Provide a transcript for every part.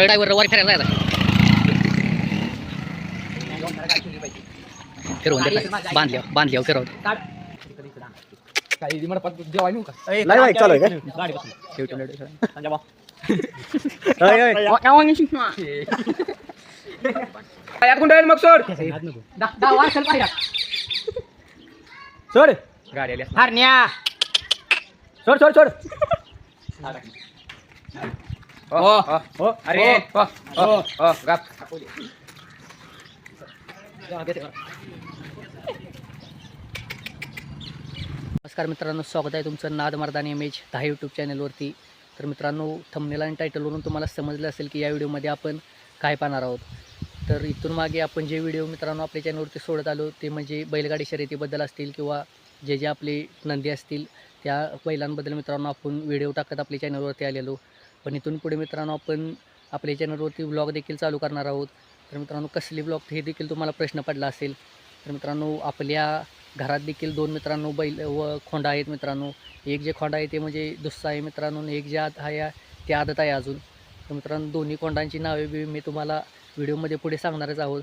Driver वारी फिरायला जायला फिरवून काही जेवाय नेऊ का चालू आहे गाडी अय. यात कोण मग सोड सोड गाडी आली हरण्या. सोड सोड सोड. अरे हो हो. हो. गाप नमस्कार मित्रांनो स्वागत आहे तुमचं नाद मर्दानी इमेज दहा यूट्यूब चॅनलवरती तर मित्रांनो थंबनेल आणि टायटलवरून तुम्हाला समजलं असेल की या व्हिडिओमध्ये आपण काय पाहणार आहोत. तर इथून मागे आपण जे व्हिडिओ मित्रांनो आपल्या चॅनलवरती सोडत आलो ते म्हणजे बैलगाडी शर्यतीबद्दल असतील किंवा जे जे आपले नंदी असतील त्या बैलांबद्दल मित्रांनो आपण व्हिडिओ टाकत आपल्या चॅनलवरती आलेलो. पण इथून पुढे मित्रांनो आपण आपल्या चॅनलवरती ब्लॉग देखील चालू करणार आहोत. तर मित्रांनो कसली ब्लॉग हे देखील तुम्हाला प्रश्न पडला असेल तर मित्रांनो आपल्या घरात देखील दोन मित्रांनो बैल व खोंडा आहेत मित्रांनो. एक जे खोंडा आहे ते म्हणजे दुस्सा आहे मित्रांनो एक जे आद आहे ते आदत आहे अजून. तर मित्रांनो दोन्ही खोंडांची नावे बी मी तुम्हाला व्हिडिओमध्ये पुढे सांगणारच आहोत.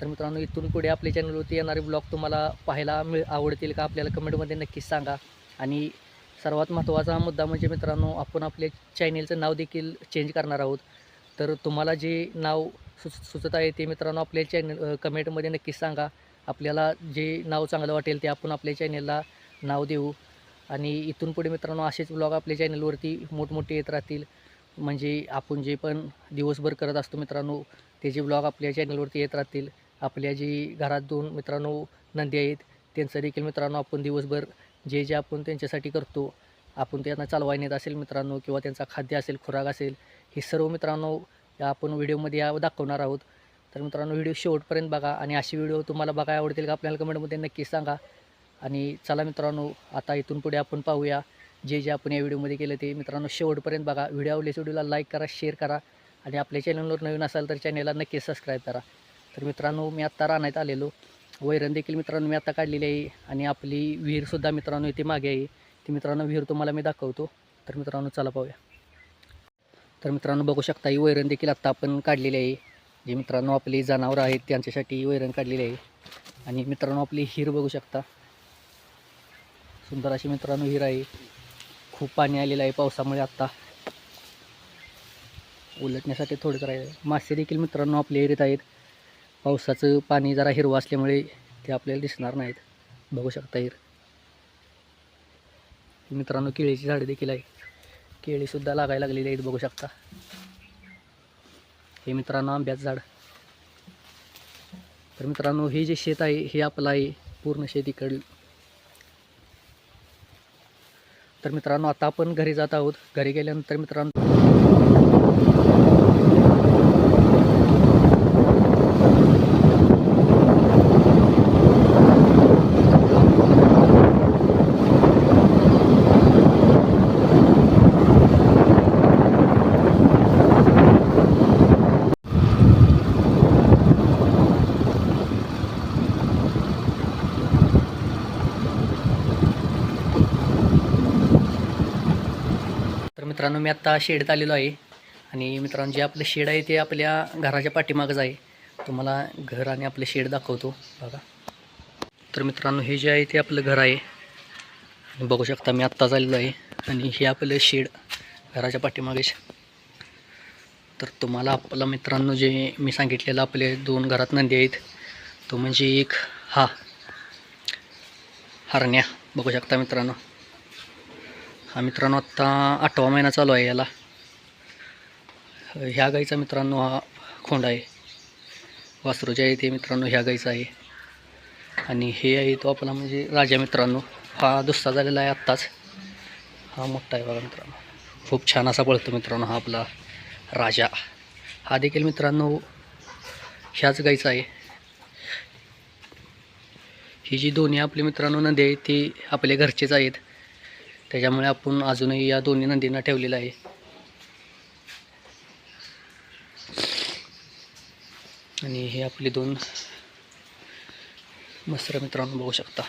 तर मित्रांनो इथून पुढे आपल्या चॅनलवरती येणारे ब्लॉग तुम्हाला पाहायला मिळ आवडतील का आपल्याला कमेंटमध्ये नक्कीच सांगा. आणि सर्वात महत्त्वाचा मुद्दा म्हणजे मित्रांनो आपण आपल्या चॅनेलचं नाव देखील चेंज करणार आहोत. तर तुम्हाला जे नाव सु सुचत आहे ते मित्रांनो आपल्या चॅनल कमेंटमध्ये नक्कीच सांगा. आपल्याला जे नाव चांगलं वाटेल ते आपण आपल्या चॅनेलला नाव देऊ. आणि इथून पुढे मित्रांनो असेच ब्लॉग आपल्या चॅनलवरती मोठमोठे येत राहतील. म्हणजे आपण जे पण दिवसभर करत असतो मित्रांनो ते जे ब्लॉग आपल्या चॅनलवरती येत राहतील. आपल्या जी घरात दोन मित्रांनो नंदी आहेत त्यांचं देखील मित्रांनो आपण दिवसभर जे जे आपण त्यांच्यासाठी करतो आपण त्यांना चालवाय नेत असेल मित्रांनो किंवा त्यांचा खाद्य असेल खुराक असेल हे सर्व मित्रांनो या आपण व्हिडिओमध्ये या दाखवणार आहोत. तर मित्रांनो व्हिडिओ शेवटपर्यंत बघा आणि असे व्हिडिओ तुम्हाला बघायला आवडतील का आपल्याला कमेंटमध्ये नक्की सांगा. आणि चला मित्रांनो आता इथून पुढे आपण पाहूया जे जे आपण या व्हिडिओमध्ये केलं ते. मित्रांनो शेवटपर्यंत बघा. व्हिडिओ आवडल्यास व्हिडिओला लाईक करा शेअर करा आणि आपल्या चॅनलवर नवीन असाल तर चॅनलला नक्की सबस्क्राईब करा. तर मित्रांनो मी आत्ता राहण्यात आलेलो. वैरण देखील मित्रांनो मी आता काढलेली आहे आणि आपली विहीरसुद्धा मित्रांनो इथे मागे आहे. ती मित्रांनो विहीर तुम्हाला मी दाखवतो. तर मित्रांनो चला पाहूया. तर मित्रांनो बघू शकता ही वैरण देखील आत्ता आपण काढलेली आहे. जे मित्रांनो आपली जनावरं आहेत त्यांच्यासाठी वैरण काढलेली आहे. आणि मित्रांनो आपली हिर बघू शकता. सुंदर अशी मित्रांनो हिर आहे. खूप पाणी आलेलं आहे पावसामुळे आत्ता उलटण्यासाठी थोडं राहिलं आहे. मासे देखील मित्रांनो आपल्या हिरीत आहेत. पावसाचं पाणी जरा हिरवं असल्यामुळे ते आपल्याला दिसणार नाहीत. बघू शकता हिर. मित्रांनो केळीची झाडे देखील आहेत. केळीसुद्धा लागायला लागलेली आहेत बघू शकता. हे मित्रांनो आंब्याचं झाड. तर मित्रांनो हे जे शेत आहे हे आपलं आहे पूर्ण शेत इकडलं. तर मित्रांनो आता आपण घरी जात आहोत. घरी गेल्यानंतर मित्रांनो मित्रांनो मी आत्ता शेडत आलेलो आहे. आणि मित्रांनो जे आपलं शेड आहे ते आपल्या घराच्या पाठीमागच आहे. तुम्हाला घर आणि आपलं शेड दाखवतो. बघा. तर मित्रांनो हे जे आहे ते आपलं घर आहे. आणि बघू शकता मी आत्ताच आलेलो आहे. आणि हे आपलं शेड घराच्या पाठीमागेच. तर तुम्हाला आपला मित्रांनो जे मी सांगितलेलं आपले दोन घरात नंदी आहेत. तो म्हणजे एक हा. हरण्या. बघू शकता मित्रांनो. हा मित्रांनो आत्ता आठवा महिना चालू आहे याला. ह्या गाईचा मित्रांनो हा खोंड आहे. वासरू जे आहे ते मित्रांनो ह्या गाईचा आहे. आणि हे आहे तो आपला म्हणजे राजा मित्रांनो. हा दुसरा झालेला आहे आत्ताच. हा मोठा आहे बघा मित्रांनो. खूप छान असा पळतो मित्रांनो हा आपला राजा. हा देखील मित्रांनो ह्याच गाईचा आहे. ही जी दोन्ही आपली मित्रांनो नदी आहे ती आपल्या घरचेच आहेत. त्याच्यामुळे आपण अजूनही या दोन्ही नदींना ठेवलेलं आहे. आणि हे आपले दोन मस्त्र मित्रांनो बघू शकता.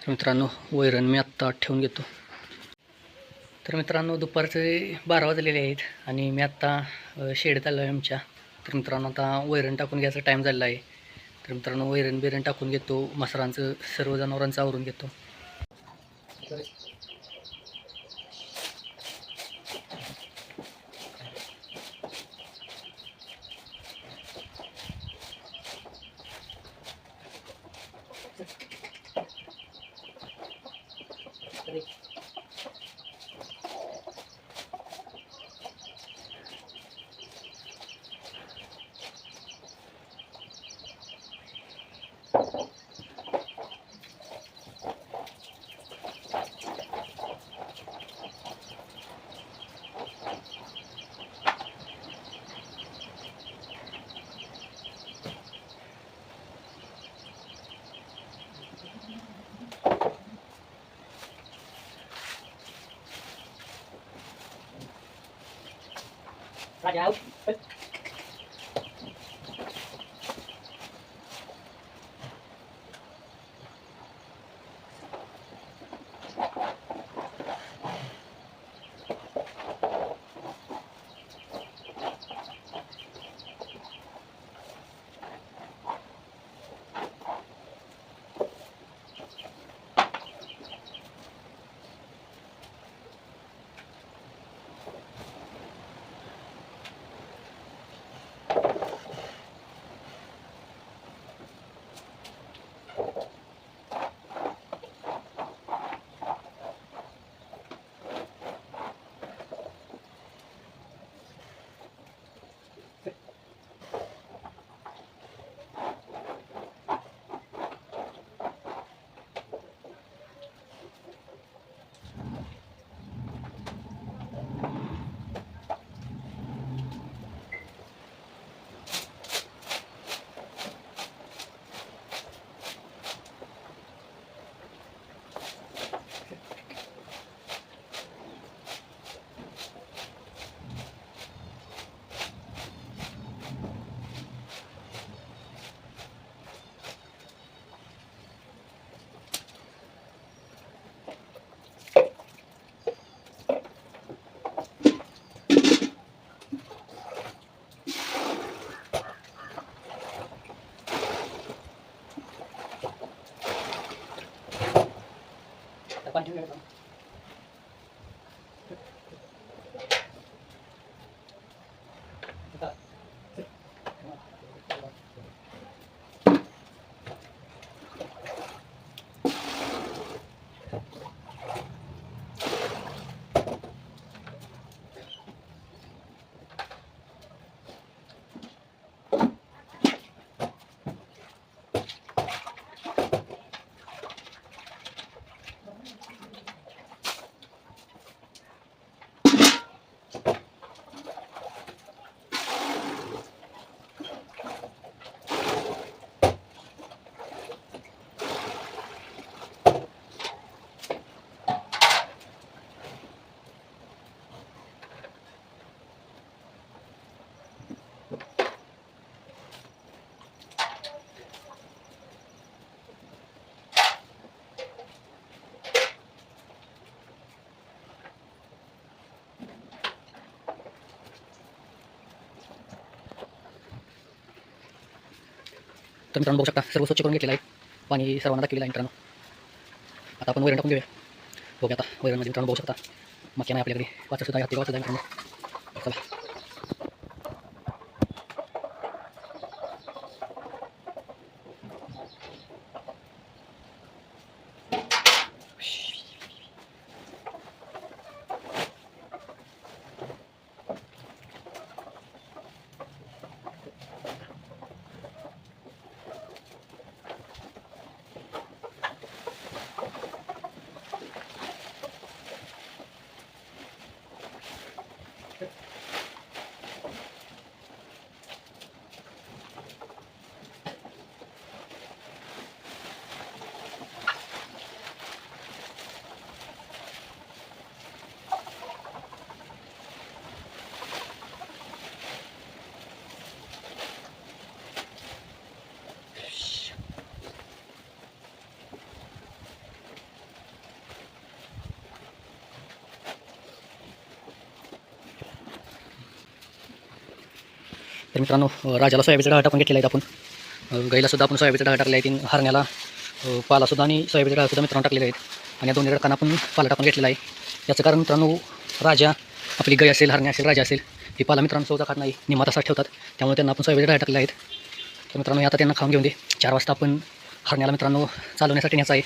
तर मित्रांनो वैरण मी आत्ता ठेवून घेतो. तर मित्रांनो दुपारचे बारा वाजलेले आहेत आणि मी आत्ता शेड शेडत आलो आहे आमच्या. तर मित्रांनो आता वैरण टाकून घ्यायचा टाईम झालेला आहे. तर मित्रांनो वैरण बिरण टाकून घेतो. मसरांचं सर्व जनावरांचं आवरून घेतो. ಸರಿ 大家好。do it. तर मित्रांनो बघू शकता सर्व स्वच्छ करून घेतलेलं आहे. पाणी सर्वांना टाकलेलं आहे मित्रांनो. आता आपण वैरण टाकून घेऊया. बघूया आता वैरणमध्ये मित्रांनो बघू शकता. मक्या नाही आपल्याकडे. वाचत सुद्धा हत्ती आहे मित्रांनो. चला. मित्रांनो राजाला सोयाबीनचा डाळ टाकून घेतलेला आहे आपण. अ, आपण सोयाबीनचा डाळ टाकला आहे तीन हरण्याला. पालासुद्धा आणि सोयाबीनचा डाळसुद्धा मित्रांनो टाकलेला आहेत. आणि या दोन्ही रडकांना आपण पाला टाकून घेतलेला आहे. याचं कारण मित्रांनो राजा आपली गाय असेल हरण्या असेल राजा असेल ही पाला मित्रांनो चौदा खात नाही निमात ठेवतात. त्यामुळे त्यांना आपण सोयाबीनचा डाळ टाकलेला आहेत तर मित्रांनो आता त्यांना खाऊन घेऊन दे. चार वाजता आपण हरण्याला मित्रांनो चालवण्यासाठी न्यायचं आहे.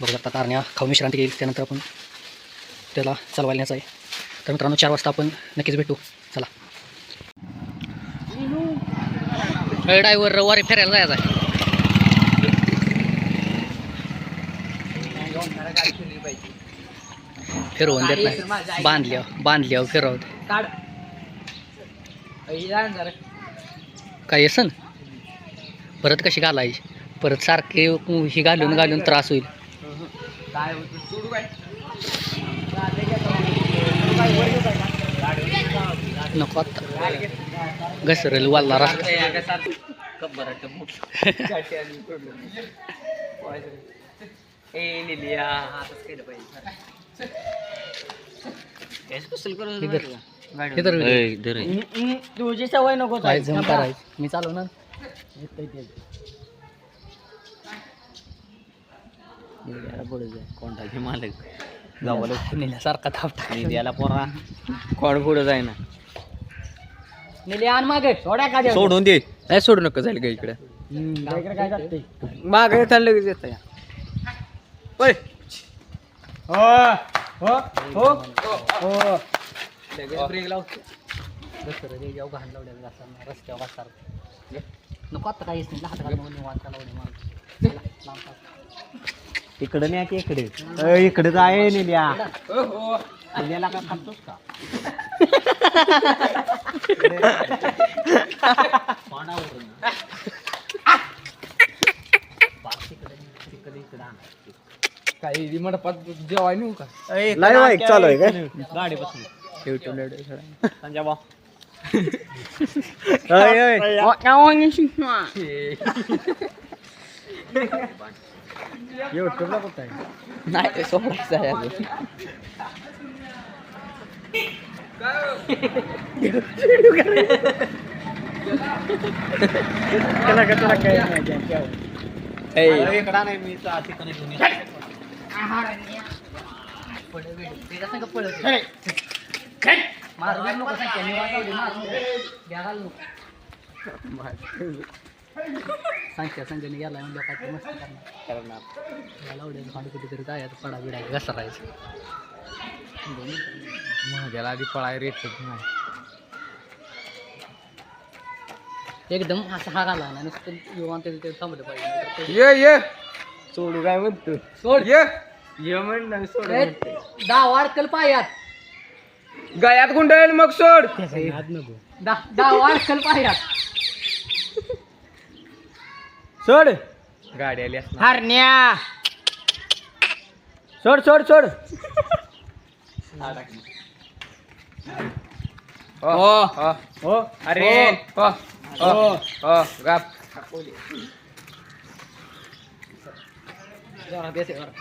बघू शकता आता हरण्या खाऊन विश्रांती घेईल त्यानंतर आपण त्याला चालवायला न्यायचं आहे. तर मित्रांनो चार वाजता आपण नक्कीच भेटू. चला ड्रायव्हर रविवारी फिरायला जायचं आहे फिरवून देत नाही. बांधल्यावर बांधल्यावर फिरवत. काय येसन? परत कशी घालायची? परत सारखे ही घालून घालून त्रास होईल. काय होतं? सोडू काय नको आता. घसरेल वाल्ला रस्ता तुझी सवय नको काय जम करायचं मी चालवणार कोणता घे मालक? सारखा थाप निलियाला पोरा. कोण पुढे जाय ना नेले आण मागे थोड्या का सोडून दे. नाही सोडू नका जाईल का इकडे? काय जाते. मागे येताना लगेच येत या. हो हो हो. हो. लगेच ब्रेक लावतो. रस्त्यावर बसणार. नको आता काहीच नाही हात घालून निवांत. इकडे नाही की इकडे इकडे. जाय निलिया निलियाला का खातोस का? काही मंडपात जेवाय नेऊ का? लाईव्ह आहे. चालू आहे काय? गाडी बसून युट्यूब संजय भाऊ. अय, अय. युट्यूबला कुठं आहे? नाही ते सोडायचं आहे अजून. त्याला का त्याला काही नाही द्या, मारू दे नको सांगते, निवांत जाऊ दे, मारू नको. घ्या घाल नको. सांगते संजयने गेला म्हणजे काय ते मस्त करणार याला आवडेल भांड कुठेतरी जायचं पडा बिडा घसा महाद्याला आधी पळाय रेट नाही. एकदम असा हा घाला ना नुसतं निवांत ते थांबलं पाहिजे. ये ये. सोडू काय म्हणतो? सोड. ये. ये म्हण ना सोड दहा अडकल पायात. गळ्यात गुंडाळेल मग सोड. दहा दहा अडकल पायात. सोड. गाडी आली असणार. हरण्या. सोड सोड सोड. हो हो हो अरे हो हो हो गाप जरा बेस आहे, जरा.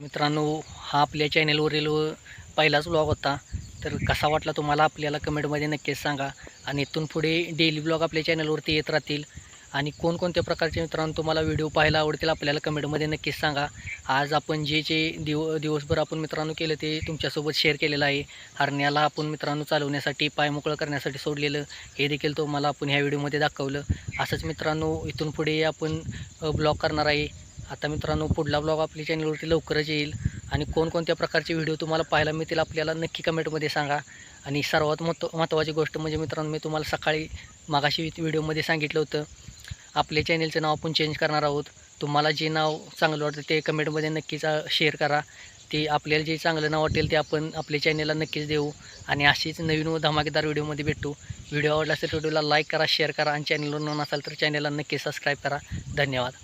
मित्रांनो हा आपल्या चॅनेलवरील पहिलाच ब्लॉग होता. तर कसा वाटला तुम्हाला आपल्याला कमेंटमध्ये नक्कीच सांगा. आणि इथून पुढे डेली ब्लॉग आपल्या चॅनलवरती येत राहतील. आणि कोणकोणत्या प्रकारचे मित्रांनो तुम्हाला व्हिडिओ पाहायला आवडतील आपल्याला कमेंटमध्ये नक्कीच सांगा. आज आपण जे जे दिव दिवसभर आपण मित्रांनो केलं ते तुमच्यासोबत शेअर केलेलं आहे. हरण्याला आपण मित्रांनो चालवण्यासाठी पाय मोकळं करण्यासाठी सोडलेलं हे देखील तुम्हाला आपण ह्या व्हिडिओमध्ये दाखवलं. असंच मित्रांनो इथून पुढे आपण ब्लॉग करणार आहे. आता मित्रांनो पुढला ब्लॉग आपल्या चॅनलवरती लवकरच येईल. आणि कोणकोणत्या प्रकारचे व्हिडिओ तुम्हाला पाहायला मिळतील आपल्याला नक्की कमेंटमध्ये सांगा. आणि सर्वात महत्त्व महत्त्वाची गोष्ट म्हणजे मित्रांनो मी तुम्हाला सकाळी मागाशी व्हिडिओमध्ये सांगितलं होतं. आपल्या चॅनेलचं नाव आपण चेंज करणार आहोत. तुम्हाला जे नाव चांगलं वाटतं ते कमेंटमध्ये नक्कीच शेअर करा. ते आपल्याला जे चांगलं नाव वाटेल ते आपण आपल्या चॅनेलला नक्कीच देऊ. आणि अशीच नवीन व धमाकेदार व्हिडिओमध्ये भेटू. व्हिडिओ आवडला असेल व्हिडिओला लाईक करा शेअर करा. आणि चॅनलवर नसाल तर चॅनलला नक्की सबस्क्राईब करा. धन्यवाद.